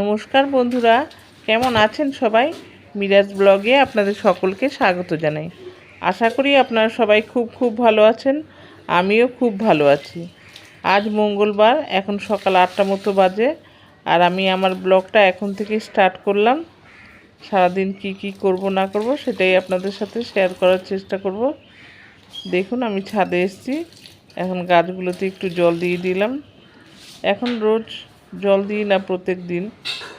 নমস্কার বন্ধুরা, কেমন আছেন সবাই? মিরাজ ব্লগে আপনাদের সকলকে স্বাগত জানাই। আশা করি আপনারা সবাই খুব খুব ভালো আছেন, আমিও খুব ভালো আছি। আজ মঙ্গলবার, এখন সকাল আটটা মতো বাজে, আর আমি আমার ব্লগটা এখন থেকে স্টার্ট করলাম। সারাদিন কি কি করব না করব সেটাই আপনাদের সাথে শেয়ার করার চেষ্টা করব। দেখুন, আমি ছাদে এসেছি। এখন গাছগুলোতে একটু জল দিয়ে দিলাম। এখন রোজ জল দিই না প্রত্যেক দিন,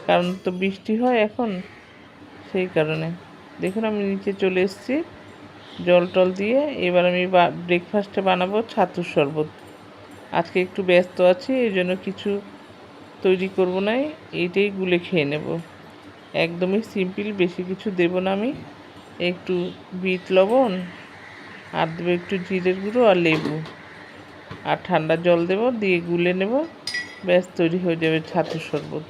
কারণ তো বৃষ্টি হয় এখন, সেই কারণে। দেখুন, আমি নিচে চলে এসেছি, জল টল দিয়ে এবার আমি ব্রেকফাস্টে বানাবো ছাতুর শরবত। আজকে একটু ব্যস্ত আছি, এই জন্য কিছু তৈরি করব না, এইটাই গুলে খেয়ে নেব। একদমই সিম্পল বেশি কিছু দেব না আমি। একটু বিট লবণ, আর দেবো একটু জিরের গুঁড়ো আর লেবু। আর ঠান্ডা জল দেব, দিয়ে গুলে নেব। ব্যাস, তৈরি হয়ে যাবে ছাতুর শরবত।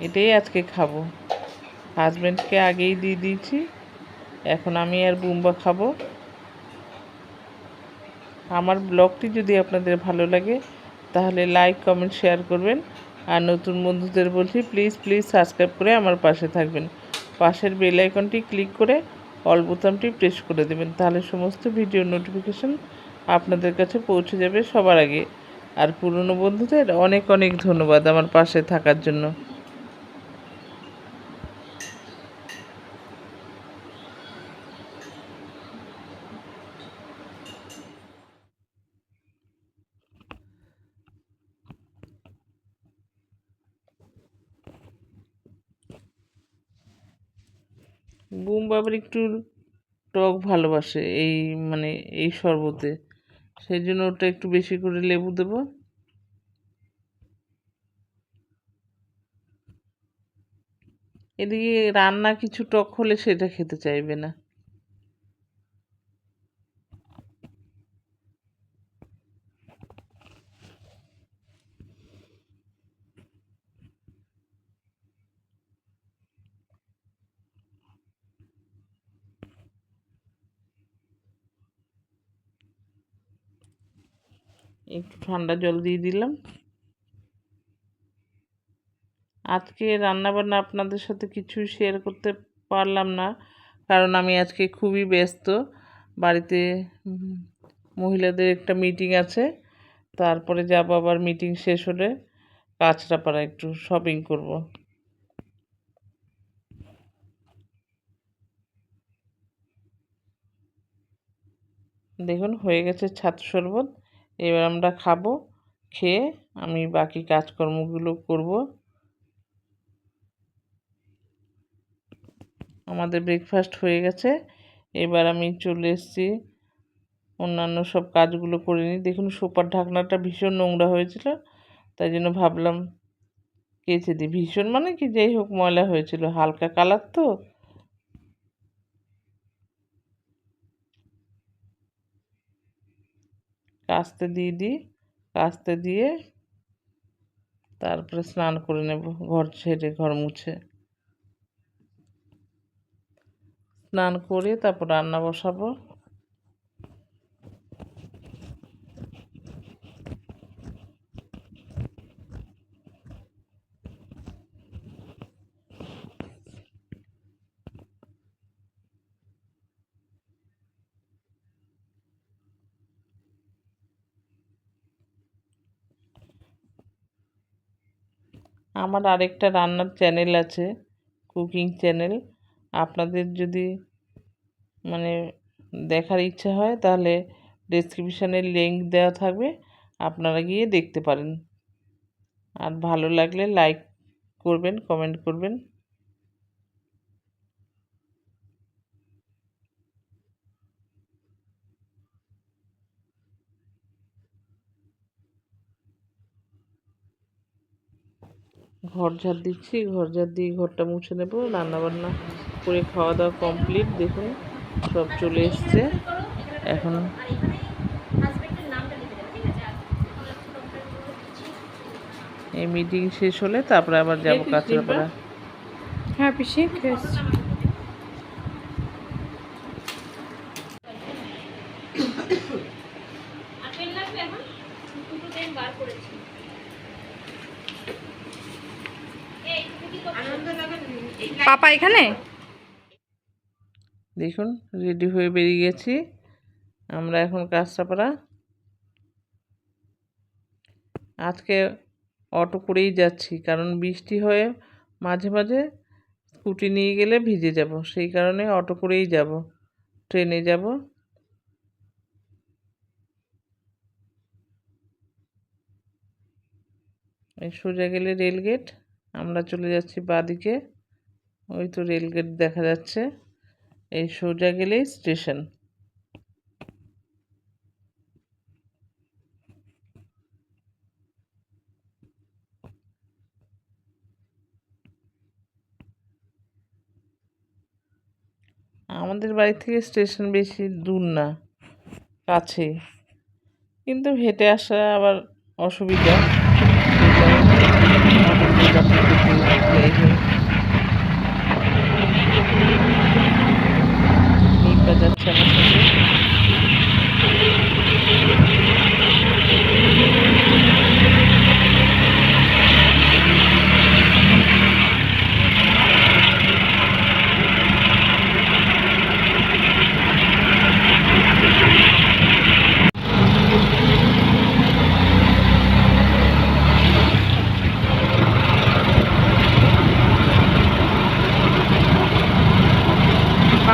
এটাই আজকে খাব। হাজব্যান্ডকে আগেই দিয়ে দিয়েছি। এখন আমি আর বুম্বা খাব। আমার ব্লগটি যদি আপনাদের ভালো লাগে, তাহলে লাইক কমেন্ট শেয়ার করবেন। আর নতুন বন্ধুদের বলছি প্লিজ প্লিজ সাবস্ক্রাইব করে আমার পাশে থাকবেন। পাশের বেল আইকনটি ক্লিক করে অল বোতামটি প্রেস করে দেবেন। তাহলে সমস্ত ভিডিও নোটিফিকেশন আপনাদের কাছে পৌঁছে যাবে সবার আগে। আর পুরনো বন্ধুদের অনেক অনেক ধন্যবাদ আমার পাশে থাকার জন্য। বুম বাবার একটু টক ভালোবাসে এই মানে এই শরবতে। সেই জন্য ওটা একটু বেশি করে লেবু দেব। এদিকে রান্না কিছু টক হলে সেটা খেতে চাইবে না একটু ঠান্ডা জল দিয়ে দিলাম। আজকে রান্নাবান্না আপনাদের সাথে কিছু শেয়ার করতে পারলাম না, কারণ আমি আজকে খুবই ব্যস্ত। বাড়িতে মহিলাদের একটা মিটিং আছে, তারপরে যাব আবার মিটিং শেষ হলে কাঁচরাপাড়া একটু শপিং করব। দেখুন, হয়ে গেছে ছাত্র শরবত। এবার আমরা খাব, খেয়ে আমি বাকি কাজকর্মগুলো করব। আমাদের ব্রেকফাস্ট হয়ে গেছে। এবার আমি চলে এসেছি। অন্যান্য সব কাজগুলো করে নিই। দেখুন, সোপার ঢাকনাটা ভীষণ নোংরা হয়েছিল। তাই জন্য ভাবলাম কেচে দিই। ভীষণ মানে কি? যাই হোক, ময়লা হয়েছিল। হালকা কালার তো। কাস্তে দিয়ে দিই কাস্তে দিয়ে তারপরে স্নান করে নেব, ঘর ছেড়ে, ঘর মুছে। স্নান করে তারপর রান্না বসাবো। আমার আরেকটা রান্নার চ্যানেল আছে, কুকিং চ্যানেল। আপনাদের যদি মানে দেখার ইচ্ছা হয়, তাহলে ডেসক্রিপশানে লিঙ্ক দেওয়া থাকবে, আপনারা গিয়ে দেখতে পারেন। আর ভালো লাগলে লাইক করবেন কমেন্ট করবেন। ঘর ঝাড় দিচ্ছি ঘর ঝাড় দিয়ে ঘরটা মুছে নেব রান্নাবান্না করে খাওয়া দাওয়া কমপ্লিট দেখুন সব চলে এসছে। এখন এই মিটিং শেষ হলে তারপরে আবার যাব কাঁচরাপাড়া হ্যাঁ পিসি খেয়েছি পাপা এখানে? দেখুন রেডি হয়ে বেরিয়ে গেছি। আমরা এখন কাঁচরাপাড়া আজকে অটো করেই যাচ্ছি, কারণ বৃষ্টি হয়ে মাঝে মাঝে স্কুটি নিয়ে গেলে ভিজে যাব, সেই কারণে অটো করেই যাব, ট্রেনে যাব। সোজা গেলে রেলগেট আমরা চলে যাচ্ছি বাদিকে ওই তো রেলগেট দেখা যাচ্ছে। এই সোজা গেলেই স্টেশন। আমাদের বাড়ি থেকে স্টেশন বেশি দূর না, কাছে। কিন্তু হেঁটে আসা আবার অসুবিধা সেই কারণে অটো করে যাত্রী করতে যাই হোক। নিপা যাচ্ছে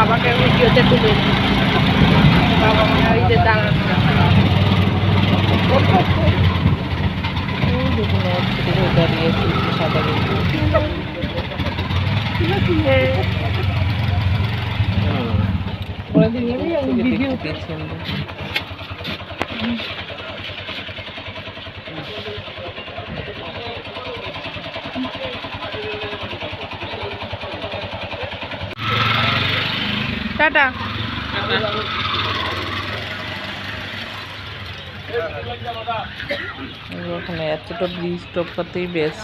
আমার সাথে ভিডিওতে তুলে বাবা মনে হয় যে দাঁড়ানো ওই দেখুন আমার ছোটো ভাই দাঁড়িয়ে আছে এই যে সাদা রঙের। থেকে টাটা। ওখানে এতটা ব্রিজ টপকাতেই বেশ।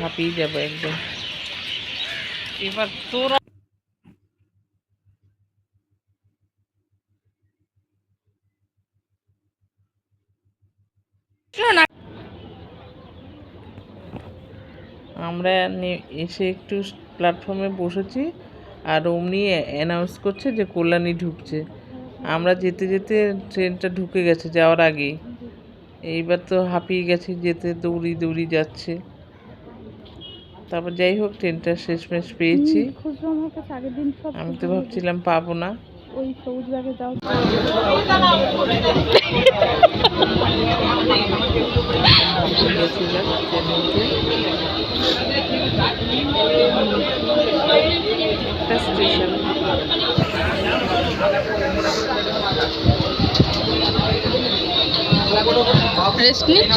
হাঁপিয়ে যাব একদম। এবার তোরা আমরা এসে একটু প্ল্যাটফর্মে বসেছি আর অমনি অ্যানাউন্স করছে যে কল্যাণী ঢুকছে। আমরা যেতে যেতে ট্রেনটা ঢুকে গেছে যাওয়ার আগেই। এইবার তো হাঁপিয়ে গেছে যেতে দৌড়ি দৌড়ি যাচ্ছে। তারপর যাই হোক ট্রেনটা শেষমেশ পেয়েছি। আমি তো ভাবছিলাম পাবো না। ওই সবুজ ব্যাগে যাও। গেছিলাম ট্রেনে স্টেশন রেস্ট নিচ্ছ?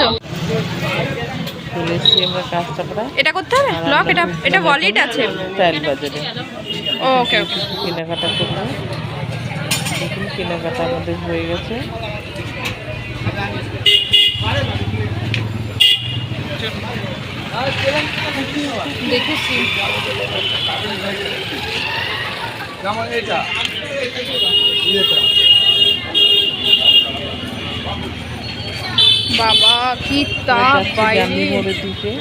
চলে এসেছি আমরা কাঁচরাপাড়া এটা করতে হবে? লক এটা এটা ওয়ালেট আছে? স্টাইল বাজারে ওকে ওকে কেনাকাটা করব। দেখুন কেনাকাটা আমাদের হয়ে গেছে। দেখেছি। বাবা কি তাপ বাইরে দিকে।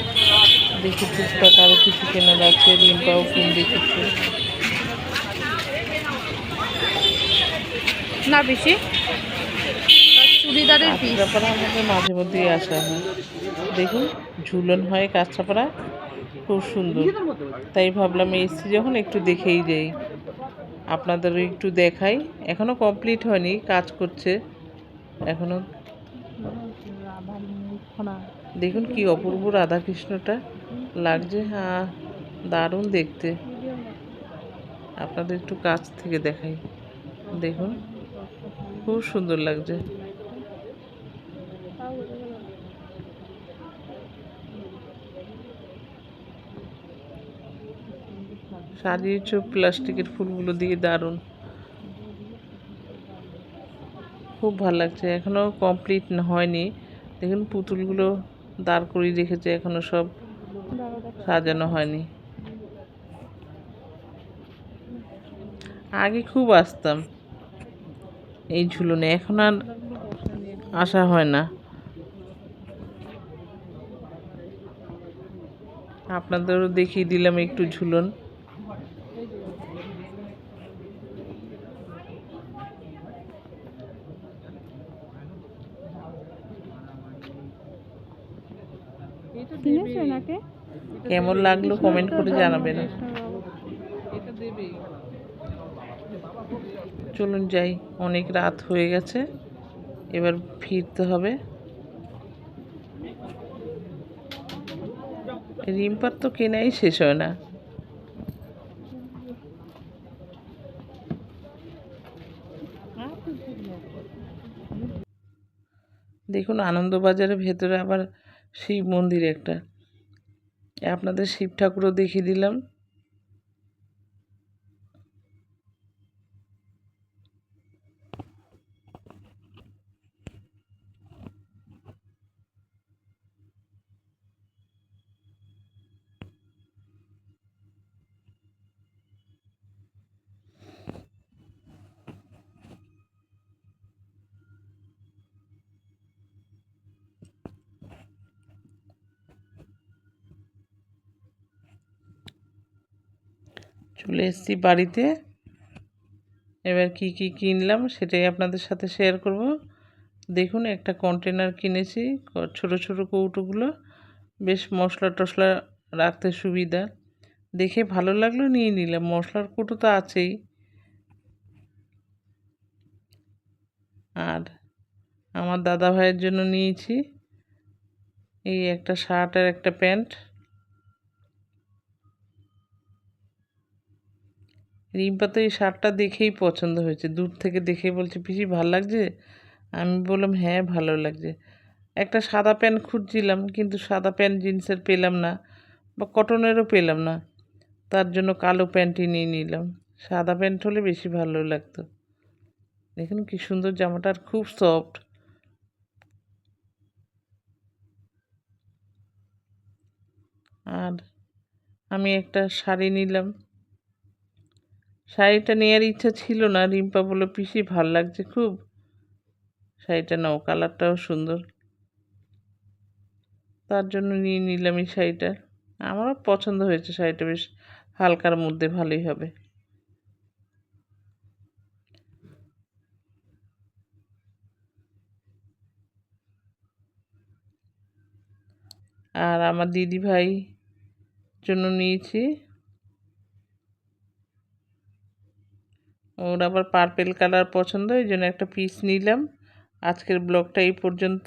দেখি টুকটাক আরও কিছু কেনার আছে রিম্পাও কিনবে কিছু না বেশি? চুড়িদারের পিস আমাদের মাঝে মধ্যেই আসা হয়। দেখুন, ঝুলন হয় কাঁচরাপাড়া খুব সুন্দর। তাই ভাবলাম এসছি যখন একটু দেখেই যাই আপনাদেরও একটু দেখাই। এখনও কমপ্লিট হয়নি, কাজ করছে। এখনও দেখুন কি অপূর্ব রাধাকৃষ্ণটা। লাগছে হ্যাঁ দারুণ দেখতে। আপনাদের একটু কাছ থেকে দেখাই। দেখুন, খুব সুন্দর লাগছে। সাজিয়েছ প্লাস্টিকের ফুলগুলো দিয়ে দারুণ। খুব ভালো লাগছে এখনও কমপ্লিট হয়নি। দেখুন, পুতুলগুলো দাঁড় করিয়ে রেখেছে এখনও সব সাজানো হয়নি। আগে খুব আসতাম এই ঝুলনে, এখন আর আসা হয় না। আপনাদেরও দেখিয়ে দিলাম একটু ঝুলন। নাকি? কেমন লাগল কমেন্ট করে জানাবেন। চলুন যাই অনেক রাত হয়ে গেছে এবার ফিরতে হবে। রিম্পার তো কেনাই শেষ হয় না। দেখুন আনন্দবাজারের ভেতরে আবার শিব মন্দির একটা। আপনাদের শিব ঠাকুরও দেখিয়ে দিলাম। চলে এসেছি বাড়িতে। এবার কি কি কিনলাম সেটাই আপনাদের সাথে শেয়ার করব। দেখুন, একটা কন্টেনার কিনেছি, ছোট ছোট কৌটোগুলো। বেশ মশলা টশলা রাখতে সুবিধা। দেখে ভালো লাগল, নিয়ে নিলাম। মশলার কৌটো তো আছেই। আর আমার দাদা ভাইয়ের জন্য নিয়েছি। এই একটা শার্ট আর একটা প্যান্ট। রিম্পা তো এই শার্টটা দেখেই পছন্দ হয়েছে। দূর থেকে দেখেই বলছে, পিসি, ভালো লাগছে? আমি বললাম হ্যাঁ ভালো লাগছে। একটা সাদা প্যান্ট খুঁজছিলাম, কিন্তু সাদা প্যান্ট জিন্সের পেলাম না বা কটনেরও পেলাম না। তার জন্য কালো প্যান্টই নিয়ে নিলাম। সাদা প্যান্ট হলে বেশি ভালো লাগতো। দেখুন কি সুন্দর জামাটা, আর খুব সফট। আর আমি একটা শাড়ি নিলাম। শাড়িটা নেওয়ার ইচ্ছা ছিল না। রিম্পা বলল, পিসি, ভালো লাগছে খুব। শাড়িটা নাও, কালারটাও সুন্দর। তার জন্য নিয়ে নিলাম এই শাড়িটা। আমারও পছন্দ হয়েছে শাড়িটা, বেশ হালকার মধ্যে ভালোই হবে। আর আমার দিদি ভাই জন্য নিয়েছি ওর আবার পার্পেল কালার পছন্দ এই জন্য একটা পিস নিলাম। আজকের ব্লগটা এই পর্যন্ত।